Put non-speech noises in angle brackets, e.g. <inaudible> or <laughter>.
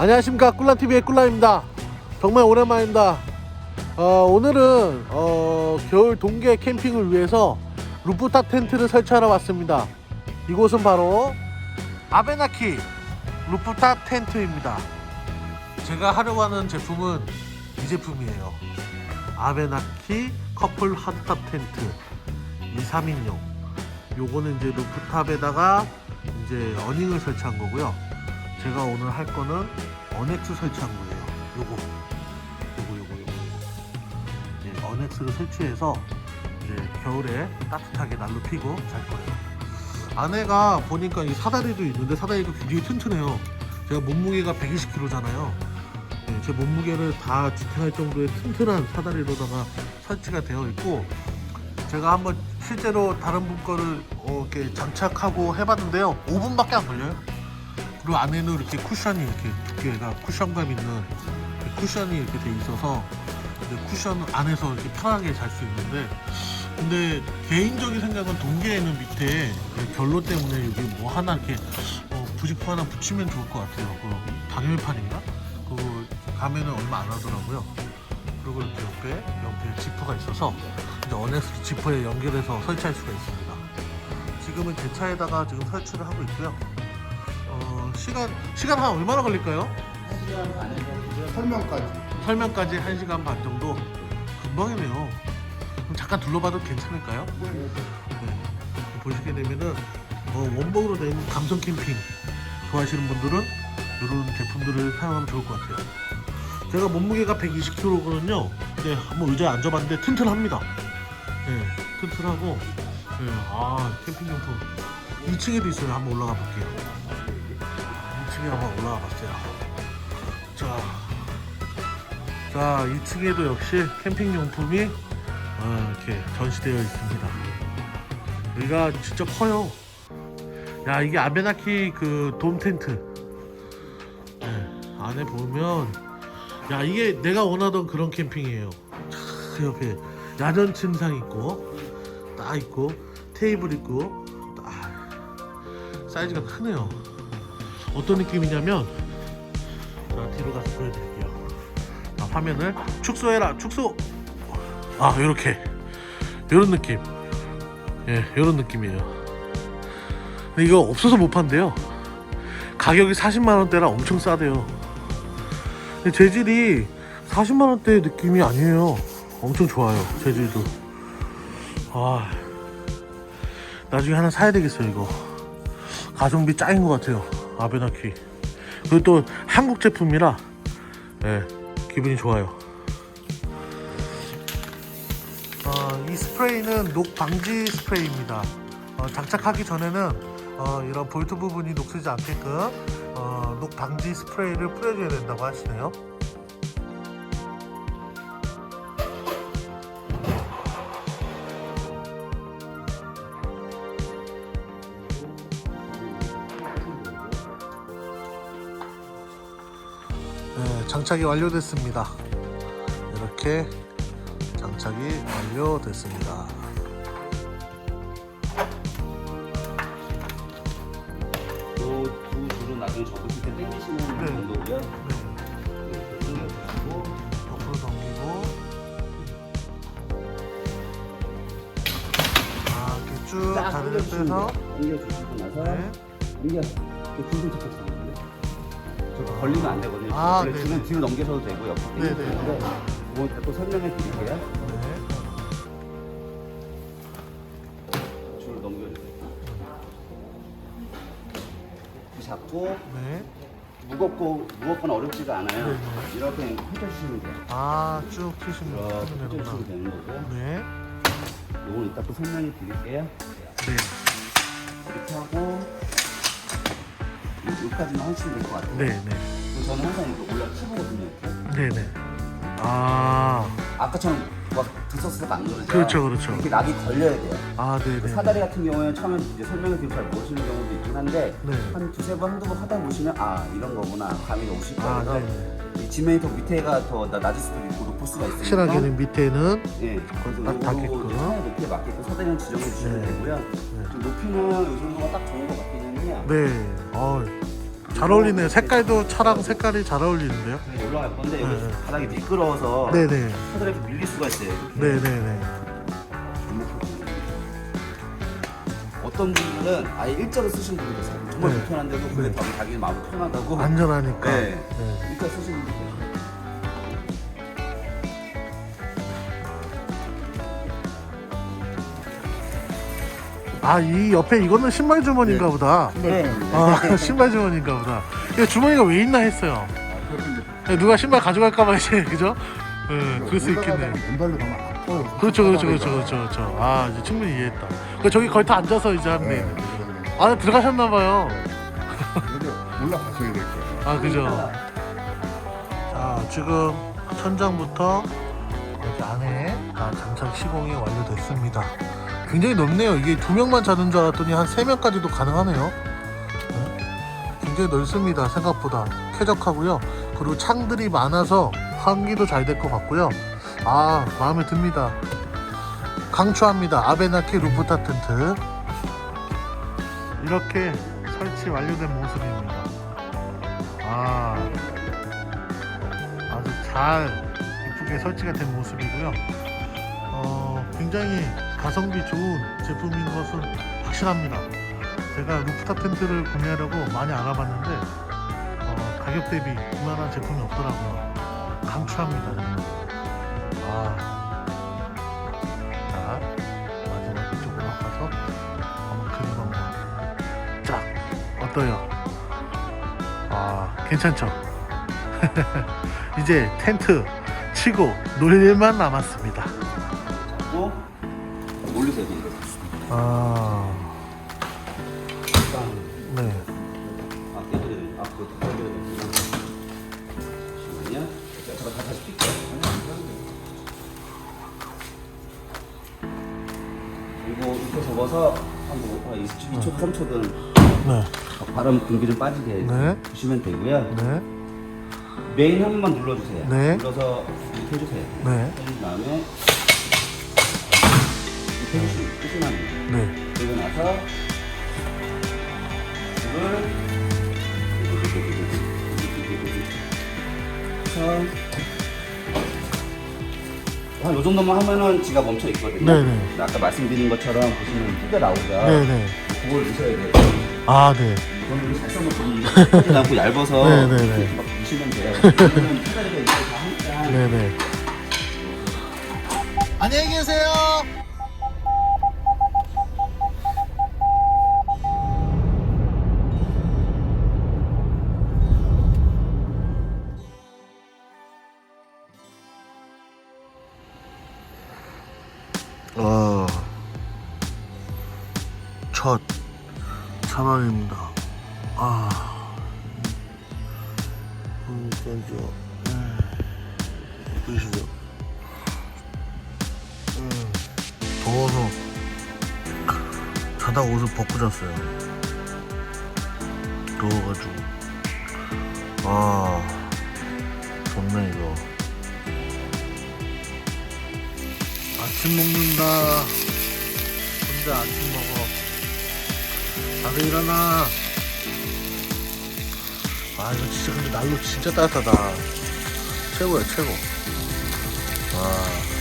안녕하십니까. 꿀란TV의 꿀란입니다. 정말 오랜만입니다. 어, 오늘은 어, 겨울 동계 캠핑을 위해서 루프탑 텐트를 설치하러 왔습니다. 이곳은 바로 아베나키 루프탑 텐트입니다. 제가 하려고 하는 제품은 이 제품이에요. 아베나키 커플 핫탑 텐트 2, 3인용. 요거는 이제 루프탑에다가 이제 어닝을 설치한 거고요 제가 오늘 할 거는 어넥스 설치한 거예요. 요거, 요거, 요거, 요거. 이제 어넥스를 설치해서 이제 겨울에 따뜻하게 난로 피고 잘 거예요. 안에가 보니까 이 사다리도 있는데 사다리가 굉장히 튼튼해요. 제가 몸무게가 120kg잖아요. 제 몸무게를 다 지탱할 정도의 튼튼한 사다리로다가 설치가 되어 있고 제가 한번 실제로 다른 분 거를 어, 이렇게 장착하고 해봤는데요. 5분밖에 안 걸려요. 그리고 안에는 이렇게 쿠션이 이렇게 두께가 쿠션감 있는 쿠션이 이렇게 돼 있어서 쿠션 안에서 이렇게 편하게 잘 수 있는데 근데 개인적인 생각은 동계에는 밑에 결로 때문에 여기 뭐 하나 이렇게 어, 부직포 하나 붙이면 좋을 것 같아요. 그 방열판인가? 그거 가면은 얼마 안 하더라고요. 그리고 이렇게 옆에 옆에 지퍼가 있어서 이제 어넥스 지퍼에 연결해서 설치할 수가 있습니다. 지금은 제 차에다가 지금 설치를 하고 있고요. 어, 시간 시간 한 얼마나 걸릴까요? 1시간 반에서 설명까지 설명까지 1시간 반 정도 금방이네요. 그럼 잠깐 둘러봐도 괜찮을까요? 네. 보시게 되면은 뭐 원목으로 된 감성 캠핑 좋아하시는 분들은 이런 제품들을 사용하면 좋을 것 같아요. 제가 몸무게가 120kg거든요. 근데 한번 의자에 앉아봤는데 튼튼합니다. 네, 튼튼하고 네, 아 캠핑 용품 2층에도 있어요. 한번 올라가 볼게요. 2층에 한번 올라가 봤어요. 자, 자 2층에도 역시 캠핑 용품이 어, 이렇게 전시되어 있습니다. 여기가 진짜 커요. 야 이게 아베나키 그 돔 텐트. 네, 안에 보면 야 이게 내가 원하던 그런 캠핑이에요. 차, 옆에 야전 침상 있고 딱 있고 테이블 있고 딱 사이즈가 크네요. 어떤 느낌이냐면 자 뒤로 가서 보여드릴게요. 자, 화면을 축소해라 축소. 아 이렇게 이런 느낌. 예, 이런 느낌이에요. 근데 이거 없어서 못 판대요. 가격이 40만 원대라 엄청 싸대요. 근데 재질이 40만 원대 느낌이 아니에요. 엄청 좋아요. 재질도. 아, 나중에 하나 사야 되겠어요 이거. 가성비 짱인 것 같아요. 아베나키. 그리고 또 한국 제품이라 예, 기분이 좋아요. 어, 이 스프레이는 녹 방지 스프레이입니다. 어, 장착하기 전에는 어, 이런 볼트 부분이 녹슬지 않게끔 어, 녹 방지 스프레이를 뿌려줘야 된다고 하시네요. 장착이 완료됐습니다. 이렇게 장착이 완료됐습니다. 요두 줄은 나중에 접으실 때 당기시는 네. 정도고요 네, 당겨주시고 옆으로 아, 이렇게 쭉 다리를 빼서 돼요 당겨주시고 나서 네. 당겨 그 착착 잡으 세요 저 걸리면 안 되거든요 아, 원래 네네. 줄은 뒤로 넘겨서도 되고 옆으로 네네. 되는데 그건 또 설명해 드릴게요 네. 줄을 넘겨주세요 이렇게 잡고 네. 무겁고 무겁거나 어렵지가 않아요 네네. 이렇게 펼쳐주시면 돼요 아, 쭉 이렇게 하면 되구나. 펼쳐주시면 되는 거고 네. 요건 이따 또 설명해 드릴게요 네. 이렇게 하고 요- 여기까지만 하시면 될 것 같아요 네, 네. 그리고 저는 항상 이렇게 올라 키보거든요 이렇게. 네, 네. 아, 아까처럼 막 드서스가 안 그러죠 그렇죠, 그렇죠. 이렇게 락이 걸려야 돼요 아, 네, 네. 사다리 같은 경우에는 처음에 이제 설명을 드리면 잘 모르시는 경우도 있긴 한데 네. 한 두세 번, 한두 번 하다 보시면 아 이런 거구나 감이 오실 아, 거예요 네. 이 지면이 더 밑에가 더 나- 낮을 수도 있고 높을 수가 있으니까 확실하게는 밑에는 예, 딱 그래서 닿게끔. 요거 높이에 맞게끔 사다리는 지정해 주시면 네. 되고요 좀 높이는 이 정도가 딱 좋은 것 같기는 해요 네. 어, 잘 어울리네요. 색깔도 차랑 색깔이 잘 어울리는데요. 여기 올라갈 건데 여기 네. 바닥이 미끄러워서 네네. 사다리에서 밀릴 수가 있어요. 이렇게. 네네네. 어떤 분들은 아예 일자로 쓰시는 분들도 있어요. 정말 네. 불편한데도 네. 더 자기 마음 편하다고 안전하니까. 네. 네. 일자 쓰시는 분들 있어요. 아, 이 옆에 이거는 신발 주머니인가 네. 보다. 네. 아, <laughs> 신발 주머니인가 보다. 이거 주머니가 왜 있나 했어요. 네, 누가 신발 가져갈까봐 이제, <laughs> 그죠? 네, 그럴 수 있겠네. 왼발로 가면 아파요. 그렇죠, 그렇죠, 그렇죠, 그렇죠, 그렇죠. 아, 이제 충분히 이해했다. 그 저기 거의 다 앉아서 이제 하면 네. 되겠네. 아, 들어가셨나봐요. 여기 올라가셔야 될 거예요. 아, 그죠. 자, 지금 천장부터 여기 안에 다 장착 시공이 완료됐습니다. 굉장히 넓네요. 이게 두 명만 자는 줄 알았더니 한 세 명까지도 가능하네요. 네. 굉장히 넓습니다. 생각보다 쾌적하고요. 그리고 창들이 많아서 환기도 잘 될 것 같고요. 아, 마음에 듭니다. 강추합니다. 아베나키 루프탑 텐트. 이렇게 설치 완료된 모습입니다. 아, 아주 잘 이쁘게 설치가 된 모습이고요. 어, 굉장히 가성비 좋은 제품인 것은 확실합니다. 제가 루프탑 텐트를 구매하려고 많이 알아봤는데 어, 가격 대비 이만한 제품이 없더라고요. 강추합니다. 아, 자 마지막 이쪽으로 가서 한번 그림 한번 쫙 어떠요? 아 괜찮죠? <laughs> 이제 텐트 치고 놀 일만 남았습니다. 잡 이거. 아, 네. 아, 돼. 아, 그거 다 돼. 잠시만요. 제가 다 다시 뛸게요. 그리고 이렇게 접어서 한 2초, 3초든 네. 바람 공기 좀 빠지게 네. 주시면 되고요. 네. 메인 한 번만 눌러주세요. 네. 눌러서 이렇게 해주세요. 네. 해준 다음에 이렇게 해주시면 끝이만 네. 그리고 나서 이걸 한요 정도만 하면은 지가 멈춰 있거든요. 네네. 근데 아까 말씀드린 것처럼 보시면 띠가 나오죠. 네네. 그걸 넣으셔야 돼요. 아, 네. 이거는 살짝만 띠가 나고 얇아서 네네네. 이렇게 막 넣으시면 돼요. 이거는 띠다리가 이렇게 다 하니까 네네. 안녕히 계세요. 어, 첫 차박입니다. 아, 음, 깜짝. 보이시죠? 음, 더워서 자다 옷을 벗고 잤어요. 더워가지고. 아, 좋네, 이거. 아침 먹는다. 혼자 아침 먹어. 다들 일어나. 아, 이거 진짜 근데 날로 진짜 따뜻하다. 최고야, 최고. 와.